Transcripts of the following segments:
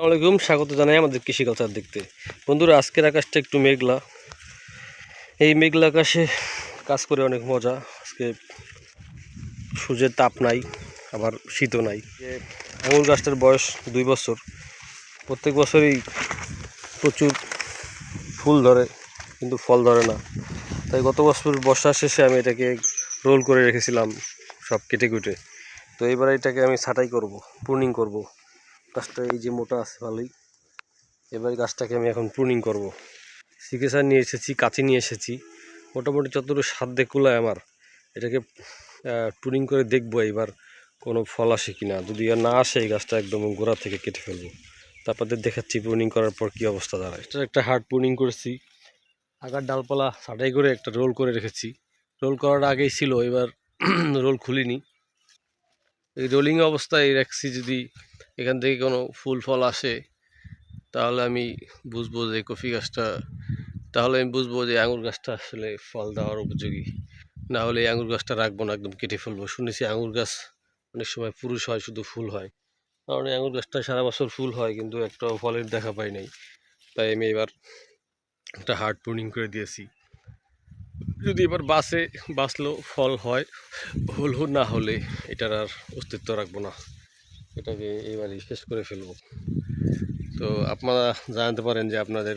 আসসালামাইকুম স্বাগত জানাই আমাদের কৃষি কালচার দেখতে। বন্ধুরা, আজকের আকাশটা একটু মেঘলা। এই মেঘলা আকাশে কাজ করে অনেক মজা। আজকে সূর্যের তাপ নাই, আবার শীতও নাই। আঙুর গাছটার বয়স দুই বছর। প্রত্যেক বছরই প্রচুর ফুল ধরে, কিন্তু ফল ধরে না। তাই গত বছর বর্ষার শেষে আমি এটাকে রোল করে রেখেছিলাম সব কেটে কুটে। তো এবার এটাকে আমি ছাঁটাই করব প্রুনিং করব। গাছটা এই যে মোটা আছে ভালোই। এবার গাছটাকে আমি এখন প্রুনিং করব। সিকেসার নিয়ে এসেছি, কাঁচি নিয়ে এসেছি। মোটামুটি যতটুকু সাধ্যে কুলায় আমার, এটাকে প্রুনিং করে দেখব এবার কোনো ফল আসে কি না যদি আর না আসে, এই গাছটা একদম গোড়া থেকে কেটে ফেলব। তারপরে দেখাচ্ছি প্রুনিং করার পর কী অবস্থা দাঁড়ায়। এটা একটা হার্ড প্রুনিং করেছি। আগার ডালপালা ছাঁটাই করে একটা রোল করে রেখেছি। রোল করার আগেই ছিল, এবার রোল খুলিনি। এই রোলিং অবস্থায় রাখছি যদি এখান থেকে কোনো ফুল ফল আসে, তাহলে আমি বুঝব যে কফি গাছটা, তাহলে আমি বুঝব যে আঙুর গাছটা আসলে ফল দেওয়ার উপযোগী। না হলে এই আঙুর গাছটা রাখব না, একদম কেটে ফেলব। শুনেছি আঙুর গাছ অনেক সময় পুরুষ হয়, শুধু ফুল হয়। কারণ এই আঙুর গাছটা সারা বছর ফুল হয়, কিন্তু একটাও ফলের দেখা পাই নাই। তাই আমি এবার একটা হার্ড প্রুনিং করে দিয়েছি। যদি এবার বাসে বাঁচলো ফল হয় হলো না হলে এটার আর অস্তিত্ব রাখব না। এটাকে এইবারই শেষ করে ফেলব। তো আপনারা জানাতে পারেন যে আপনাদের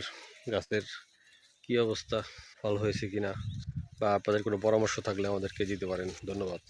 গাছের কি অবস্থা, ফল হয়েছে কি না বা আপনাদের কোনো পরামর্শ থাকলে আমাদেরকে দিতে পারেন। ধন্যবাদ।